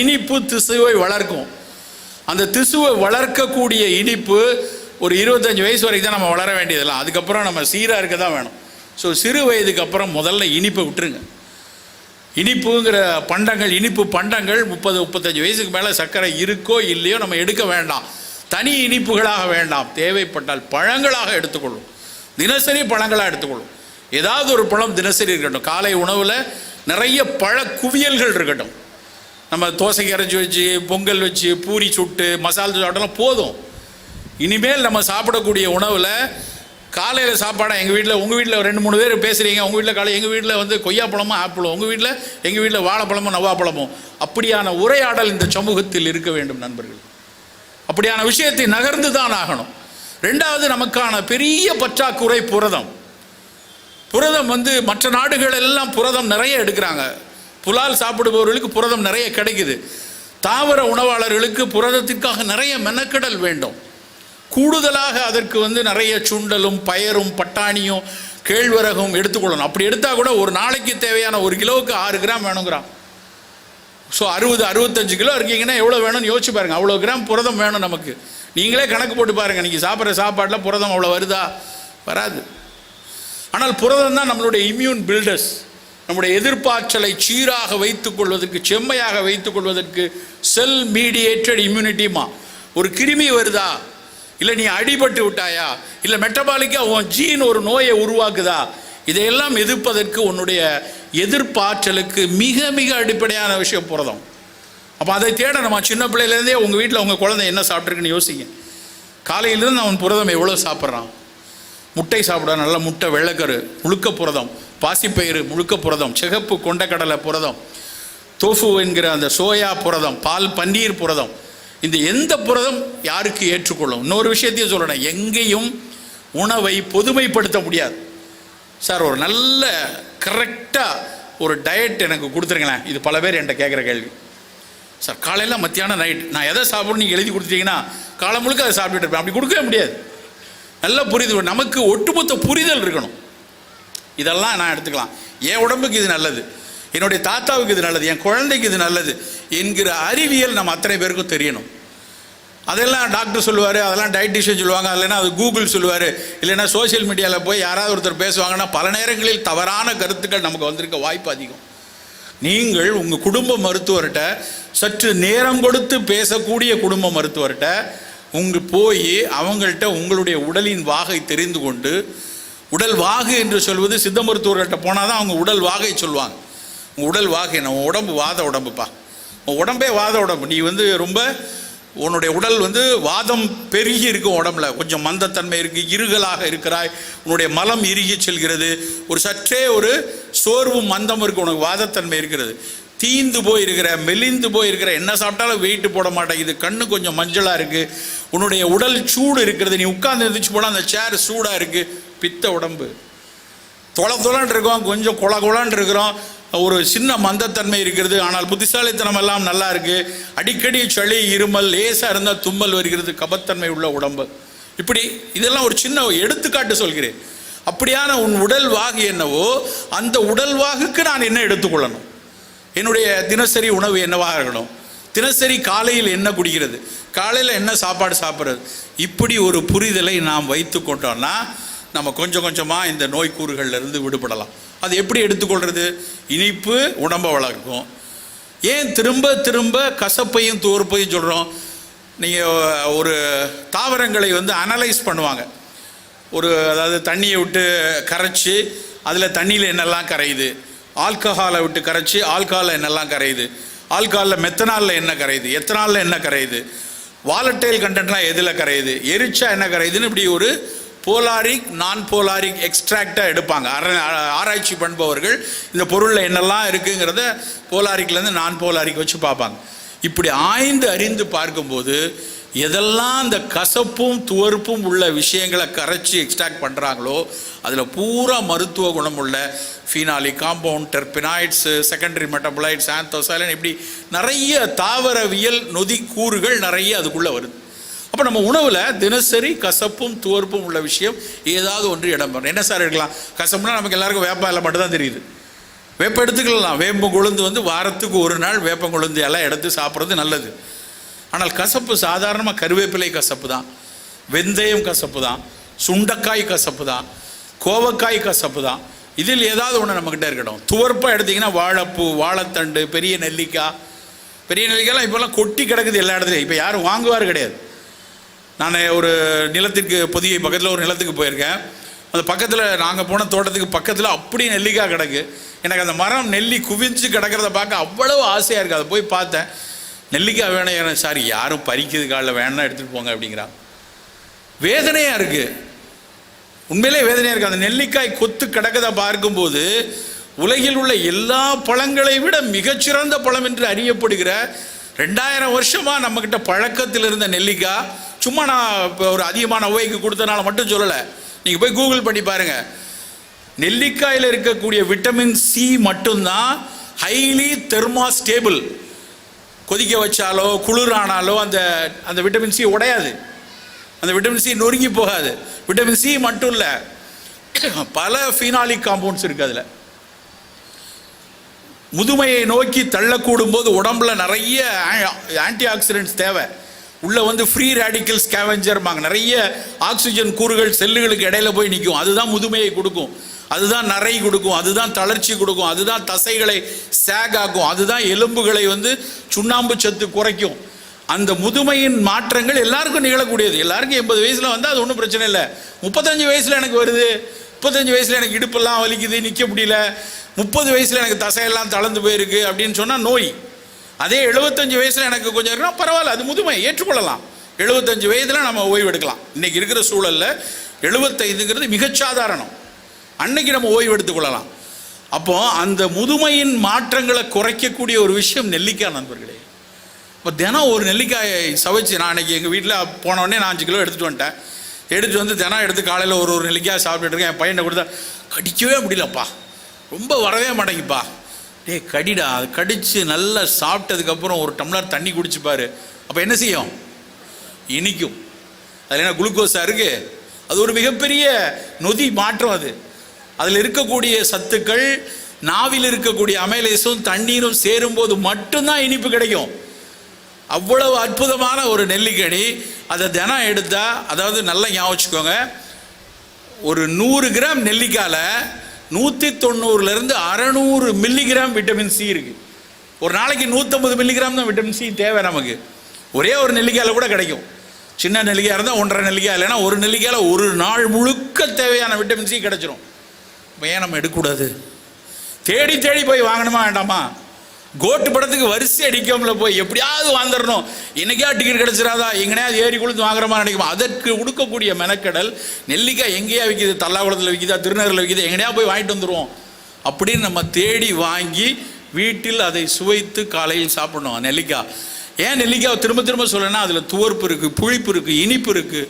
இனிப்பு திசுவை வளர்க்கும். அந்த திசுவை வளர்க்கக்கூடிய இனிப்பு ஒரு இருபத்தஞ்சு வயசு வரைக்கும் தான் நம்ம வளர வேண்டியதெல்லாம். அதுக்கப்புறம் நம்ம சீராக இருக்க தான் வேணும். ஸோ சிறு வயதுக்கு அப்புறம் முதல்ல இனிப்பை விட்டுருங்க. இனிப்புங்கிற பண்டங்கள் இனிப்பு பண்டங்கள் முப்பது முப்பத்தஞ்சு வயசுக்கு மேலே சர்க்கரை இருக்கோ இல்லையோ நம்ம எடுக்க வேண்டாம். தனி இனிப்புகளாக வேண்டாம். தேவைப்பட்டால் பழங்களாக எடுத்துக்கொள்ளும். தினசரி பழங்களாக எடுத்துக்கொள்ளும். ஏதாவது ஒரு பழம் தினசரி இருக்கட்டும். காலை உணவில் நிறைய பழ குவியல்கள் இருக்கட்டும். நம்ம தோசைக்கு அரைச்சி வச்சு பொங்கல் வச்சு பூரி சுட்டு மசால் சாப்பிட்டலாம் போதும். இனிமேல் நம்ம சாப்பிடக்கூடிய உணவில் காலையில் சாப்பாடாக எங்கள் வீட்டில் உங்கள் வீட்டில் ரெண்டு மூணு பேர் பேசுகிறீங்க உங்கள் வீட்டில் காலை எங்கள் வீட்டில் வந்து கொய்யாப்பழமும் ஆப்பிளும். உங்கள் வீட்டில் எங்கள் வீட்டில் வாழைப்பழமும் நவாப்பழமும். அப்படியான உரையாடல் இந்த சமூகத்தில் இருக்க வேண்டும் நண்பர்கள். அப்படியான விஷயத்தை நகர்ந்து தான் ஆகணும். ரெண்டாவது நமக்கான பெரிய பற்றாக்குறை புரதம். புரதம் வந்து மற்ற நாடுகள் எல்லாம் புரதம் நிறைய எடுக்கிறாங்க. புலால் சாப்பிடுபவர்களுக்கு புரதம் நிறைய கிடைக்குது. தாவர உணவாளர்களுக்கு புரதத்திற்காக நிறைய மெனக்கடல் வேண்டும். கூடுதலாக அதற்கு வந்து நிறைய சுண்டலும் பயரும் பட்டாணியும் கேழ்வரகும் எடுத்துக்கொள்ளணும். அப்படி எடுத்தால் கூட ஒரு நாளைக்கு தேவையான ஒரு கிலோவுக்கு ஆறு கிராம் வேணுங்கிறான். ஸோ அறுபது அறுபத்தஞ்சு கிலோ இருக்கீங்கன்னா எவ்வளோ வேணும்னு யோசிச்சு பாருங்கள் அவ்வளோ கிராம் புரதம் வேணும் நமக்கு. நீங்களே கணக்கு போட்டு பாருங்கள் நீங்கள் சாப்பிட்ற சாப்பாட்டில் புரதம் அவ்வளோ வருதா? வராது. ஆனால் புரதம் தான் நம்மளுடைய இம்யூன் பில்டர்ஸ் நம்முடைய எதிர்ப்பாற்றலை சீராக வைத்துக் கொள்வதற்கு செம்மையாக வைத்துக் கொள்வதற்கு செல் மீடியேட்டட் இம்யூனிட்டிமா ஒரு கிருமி வருதா? இல்லை நீ அடிபட்டு விட்டாயா? இல்லை மெட்டபாலிக்காக உன் ஜீன் ஒரு நோயை உருவாக்குதா? இதையெல்லாம் எதிர்ப்பதற்கு உன்னுடைய எதிர்ப்பாற்றலுக்கு மிக மிக அடிப்படையான விஷயம் புரதம். அப்போ அதை தேட நம்ம சின்ன பிள்ளையிலேருந்தே உங்கள் வீட்டில் உங்கள் குழந்தை என்ன சாப்பிட்ருக்குன்னு யோசிங்க. காலையிலேருந்து அவன் புரதம் எவ்வளோ சாப்பிட்றான்? முட்டை சாப்பிட நல்ல முட்டை வெள்ளக்கரு முழுக்க புரதம். பாசிப்பயிறு முழுக்க புரதம் சிகப்பு கொண்டக்கடலை புரதம் தோஃபு என்கிற அந்த சோயா புரதம் பால் பன்னீர் புரதம். இந்த எந்த புரதம் யாருக்கு ஏற்றுக்கொள்ளும்? இன்னொரு விஷயத்தையும் சொல்லணும். எங்கேயும் உணவை பொதுமைப்படுத்த முடியாது. சார் ஒரு நல்ல கரெக்டாக ஒரு டயட் எனக்கு கொடுத்துருங்களேன். இது பல பேர் என்கிட்ட கேட்குற கேள்வி. சார் காலையில் மத்தியானம் நைட் நான் எதை சாப்பிடணும் நீங்கள் எழுதி கொடுத்தீங்கன்னா காலம் முழுக்க அதை சாப்பிட்டுட்டு இருப்பேன். அப்படி கொடுக்கவே முடியாது. நல்ல புரிதல் நமக்கு ஒட்டுமொத்த புரிதல் இருக்கணும். இதெல்லாம் நான் எடுத்துக்கலாம். என் உடம்புக்கு இது நல்லது. என்னுடைய தாத்தாவுக்கு இது நல்லது. என் குழந்தைக்கு இது நல்லது என்கிற அறிவியல் நம்ம அத்தனை பேருக்கும் தெரியணும். அதெல்லாம் டாக்டர் சொல்லுவார் அதெல்லாம் டயட்டிஷியன் சொல்லுவாங்க இல்லைன்னா அது கூகுள் சொல்லுவார் இல்லைன்னா சோஷியல் மீடியாவில் போய் யாராவது ஒருத்தர் பேசுவாங்கன்னா பல நேரங்களில் தவறான கருத்துக்கள் நமக்கு வந்திருக்க வாய்ப்பு அதிகம். நீங்கள் உங்கள் குடும்ப மருத்துவர்கிட்ட சற்று நேரம் கொடுத்து பேசக்கூடிய குடும்ப மருத்துவர்கிட்ட உங்கள் போய் அவங்கள்ட்ட உங்களுடைய உடலின் வாகை தெரிந்து கொண்டு உடல் வாகு என்று சொல்வது சித்த மருத்துவர்கள்ட்ட போனால் தான் அவங்க உடல் வாகை சொல்லுவாங்க. உங்கள் உடல் வாகை என்ன? உன் உடம்பு வாத உடம்புப்பா. உன் உடம்பே வாத உடம்பு. நீ வந்து ரொம்ப உன்னுடைய உடல் வந்து வாதம் பெருகி இருக்கும் உடம்புல. கொஞ்சம் மந்தத்தன்மை இருக்கு இருகலாக இருக்கிறாய். உன்னுடைய மலம் இறுகி செல்கிறது. ஒரு சற்றே ஒரு சோர்வும் மந்தம் இருக்கு உனக்கு வாதத்தன்மை இருக்கிறது. தீந்து போயிருக்கிற மெலிந்து போயிருக்கிற என்ன சாப்பிட்டாலும் வெயிட்டு போட மாட்டேங்குது. கண்ணு கொஞ்சம் மஞ்சளாக இருக்குது உன்னுடைய உடல் சூடு இருக்கிறது. நீ உட்கார்ந்து எழுந்திரிச்சு போனால் அந்த சேர் சூடாக இருக்குது பித்த உடம்பு. தொலை தொலைன்னு இருக்கோம் கொஞ்சம் குள கொலான்னு இருக்கிறோம். ஒரு சின்ன மந்தத்தன்மை இருக்கிறது. ஆனால் புத்திசாலித்தனம் எல்லாம் நல்லா இருக்கு. அடிக்கடி சளி இருமல் லேசாக இருந்தால் தும்மல் வருகிறது கபத்தன்மை உள்ள உடம்பு. இப்படி இதெல்லாம் ஒரு சின்ன எடுத்துக்காட்டு சொல்கிறேன். அப்படியான உன் உடல் வாகு என்னவோ அந்த உடல் வாகுக்கு நான் என்ன எடுத்துக்கொள்ளணும்? என்னுடைய தினசரி உணவு என்னவாக இருக்கணும்? தினசரி காலையில் என்ன குடிக்கிறது? காலையில் என்ன சாப்பாடு சாப்பிட்றது? இப்படி ஒரு புரிதலை நாம் வைத்து கொண்டோம்னா நம்ம கொஞ்சம் கொஞ்சமாக இந்த நோய் கூறுகள்லேருந்து விடுபடலாம். அது எப்படி எடுத்துக்கொள்கிறது இனிப்பு உடம்பை வளர்க்கும். ஏன் திரும்ப திரும்ப கசப்பையும் துவர்ப்பையும் சொல்கிறோம் நீங்கள் ஒரு தாவரங்களை வந்து அனலைஸ் பண்ணுவாங்க. ஒரு அதாவது தண்ணியை விட்டு கரைச்சி அதில் தண்ணியில் என்னெல்லாம் கரையுது? ஆல்கஹாலை விட்டு கரைச்சி ஆல்கஹாலில் என்னெல்லாம் கரையுது? ஆல்கஹாலில் மெத்தனாலில் என்ன கரையுது? எத்தனாலில் என்ன கரையுது? வாலட்டைல் கண்டென்ட்லாம் எதில் கரையுது? எரிச்சா என்ன கரையுதுன்னு இப்படி ஒரு போலாரிக் நான் போலாரிக் எக்ஸ்ட்ராக்டாக எடுப்பாங்க. ஆர- ஆராய்ச்சி பண்பவர்கள் இந்த பொருளில் என்னெல்லாம் இருக்குங்கிறத போலாரிக்லேருந்து நான் போலாரிக் வச்சு பார்ப்பாங்க. இப்படி ஆய்ந்து அறிந்து பார்க்கும்போது எதெல்லாம் அந்த கசப்பும் துவர்ப்பும் உள்ள விஷயங்களை கரைச்சி எக்ஸ்ட்ராக்ட் பண்ணுறாங்களோ அதில் பூரா மருத்துவ குணம் உள்ள ஃபீனாலி காம்பவுண்ட் டெர்பினாய்ட்ஸு செகண்டரி மெட்டபுளைட்ஸ் ஆந்தோசைலன் இப்படி நிறைய தாவரவியல் நொதி கூறுகள் நிறைய அதுக்குள்ளே வருது. அப்போ நம்ம உணவில் தினசரி கசப்பும் துவர்ப்பும் உள்ள விஷயம் ஏதாவது ஒன்று இடம் பெறும் என்ன சார் எடுக்கலாம்? கசப்புனா நமக்கு எல்லாருக்கும் வேப்ப இல்லை மட்டும்தான் தெரியுது. வேப்பம் எடுத்துக்கலாம். வேப்பம் கொழுந்து வந்து வாரத்துக்கு ஒரு நாள் வேப்பம் கொழுந்து எல்லாம் எடுத்து சாப்பிட்றது நல்லது. ஆனால் கசப்பு சாதாரணமாக கருவேப்பிலை கசப்பு தான். வெந்தயம் கசப்பு தான். சுண்டைக்காய் கசப்பு தான். கோவக்காய் கசப்பு தான். இதில் ஏதாவது ஒன்று நம்மக்கிட்ட இருக்கட்டும் துவர்ப்பாக எடுத்திங்கன்னா வாழைப்பூ வாழைத்தண்டு பெரிய நெல்லிக்காய். பெரிய நெல்லிக்காய்லாம் இப்போல்லாம் கொட்டி கிடக்குது எல்லா இடத்துலையும். இப்போ யாரும் வாங்குவார் கிடையாது. நான் ஒரு நிலத்திற்கு பொதிகை பக்கத்தில் ஒரு நிலத்துக்கு போயிருக்கேன். அந்த பக்கத்தில் நாங்கள் போன தோட்டத்துக்கு பக்கத்தில் அப்படி நெல்லிக்காய் கிடக்கு. எனக்கு அந்த மரம் நெல்லி குவிஞ்சு கிடக்கிறத பார்க்க அவ்வளவு ஆசையாக இருக்குது அதை போய் பார்த்தேன். நெல்லிக்காய் வேணும். ஏன்னா சாரி யாரும் பறிக்கிறது காலில் வேணா எடுத்துகிட்டு போங்க அப்படிங்கிறான். வேதனையாக இருக்குது உண்மையிலே வேதனையாக இருக்குது அந்த நெல்லிக்காய் கொத்து கிடக்கதை பார்க்கும்போது உலகில் உள்ள எல்லா பழங்களை விட மிகச்சிறந்த பழம் என்று அறியப்படுகிற ரெண்டாயிரம் வருஷமாக நம்மக்கிட்ட பழக்கத்தில் இருந்த நெல்லிக்காய் சும்மா நான் இப்போ ஒரு அதிகமான ஒவைக்கு கொடுத்தனால மட்டும் சொல்லலை. நீங்கள் போய் கூகுள் பண்ணி பாருங்கள் நெல்லிக்காயில் இருக்கக்கூடிய விட்டமின் சி மட்டும்தான் ஹைலி தெர்மாஸ்டேபிள் கொதிக்க வச்சாலோ குளிரானாலோ அந்த அந்த விட்டமின் சி உடையாது. அந்த விட்டமின் சி நொறுங்கி போகாது. விட்டமின் சி மட்டும் இல்லை. பல ஃபீனாலிக் காம்பவுண்ட்ஸ் இருக்குது அதில். முதுமையை நோக்கி தள்ளக்கூடும் போது உடம்புல நிறைய ஆன்டி ஆக்சிடென்ட்ஸ் தேவை. உள்ளே வந்து ஃப்ரீ ரேடிக்கல் ஸ்கேவெஞ்சர்பாங்க நிறைய ஆக்சிஜன் கூறுகள் செல்லுகளுக்கு இடையில போய் நிற்கும் அதுதான் முதுமையை கொடுக்கும். அதுதான் நரை கொடுக்கும். அதுதான் தளர்ச்சி கொடுக்கும். அதுதான் தசைகளை சேக் ஆக்கும். அதுதான் எலும்புகளை வந்து சுண்ணாம்பு சத்து குறைக்கும். அந்த முதுமையின் மாற்றங்கள் எல்லாருக்கும் நிகழக்கூடியது. எல்லாருக்கும் எண்பது வயசில் வந்தால் அது ஒன்றும் பிரச்சனை இல்லை. முப்பத்தஞ்சு வயசில் எனக்கு வருது. முப்பத்தஞ்சு வயசில் எனக்கு இடுப்பெல்லாம் வலிக்குது நிற்க முடியல. முப்பது வயசில் எனக்கு தசையெல்லாம் தளர்ந்து போயிருக்கு அப்படின்னு சொன்னால் நோய். அதே எழுபத்தஞ்சு வயசுல எனக்கு கொஞ்சம் இருக்குன்னா பரவாயில்ல அது முதுமை ஏற்றுக்கொள்ளலாம். எழுபத்தஞ்சு வயதுல நம்ம ஓய்வு எடுக்கலாம். இன்னைக்கு இருக்கிற சூழல்ல எழுபத்தைந்துங்கிறது மிகச்சாதாரணம் அன்னைக்கு நம்ம ஓய்வு எடுத்துக்கொள்ளலாம் அப்போ அந்த முதுமையின் மாற்றங்களை குறைக்கக்கூடிய ஒரு விஷயம் நெல்லிக்காய் நண்பர்களே. இப்போ தினம் ஒரு நெல்லிக்காயை சவைச்சு நான் இன்னைக்கு எங்கள் வீட்டில் போனோடனே நான் அஞ்சு கிலோ எடுத்துகிட்டு வந்துட்டேன். எடுத்து வந்து தினம் எடுத்து காலையில் ஒரு ஒரு நெல்லிக்காய் சாப்பிட்டுட்டு இருக்கேன். என் பையனை கொடுத்தா கடிக்கவே முடியலப்பா. ரொம்ப வரவே மாட்டேங்குப்பா டேய் கடிடா. அது கடித்து நல்லா சாப்பிட்டதுக்கப்புறம் ஒரு டம்ளர் தண்ணி குடிச்சுப்பார் அப்போ என்ன செய்யும்? இனிக்கும். அதில் என்ன குளுக்கோஸாக இருக்கு? அது ஒரு மிகப்பெரிய நொதி மாற்றம் அது. அதில் இருக்கக்கூடிய சத்துக்கள் நாவில் இருக்கக்கூடிய அமைலேசும் தண்ணீரும் சேரும்போது மட்டும்தான் இனிப்பு கிடைக்கும். அவ்வளவு அற்புதமான ஒரு நெல்லிக்கனி. அதை தினம் எடுத்தால் அதாவது நல்லா ஞாபகம் வச்சுக்கோங்க. ஒரு நூறு கிராம் நெல்லிக்காயில் நூற்றி தொண்ணூறுலேருந்து அறநூறு மில்லிகிராம் விட்டமின் சி இருக்குது ஒரு நாளைக்கு நூற்றம்பது மில்லிகிராம் தான் விட்டமின் சி தேவை நமக்கு. ஒரே ஒரு நெல்லிக்காயில் கூட கிடைக்கும். சின்ன நெல்லிக்காய் இருந்தால் ஒன்றரை நெல்லிக்காய் இல்லைன்னா ஒரு நெல்லிக்காயில் ஒரு நாள் முழுக்க தேவையான விட்டமின் சி கிடச்சிரும். இப்போ ஏன் நம்ம எடுக்கக்கூடாது? தேடி தேடி போய் வாங்கணுமா வேண்டாமா? கோட்டு படத்துக்கு வரிசை அடிக்காமல போய் எப்படியாவது வாந்துடணும் என்னைக்கா டிக்கெட் கிடைச்சிடாதா? எங்கனையாவது ஏறி கொடுத்து வாங்குற மாதிரி நினைக்குமா. அதற்கு உடுக்கக்கூடிய மெனக்கடல் நெல்லிக்காய் எங்கேயா விற்கிது தல்லாகுளத்தில் விற்கிதா திருநகரில் விற்கிது எங்கனையா போய் வாங்கிட்டு வந்துடுவோம் அப்படின்னு நம்ம தேடி வாங்கி வீட்டில் அதை சுவைத்து காலையில் சாப்பிடணும். நெல்லிக்காய். ஏன் நெல்லிக்காய் திரும்ப திரும்ப சொல்லணும்னா அதில் துவர்ப்பு இருக்குது புளிப்பு இருக்குது இனிப்பு இருக்குது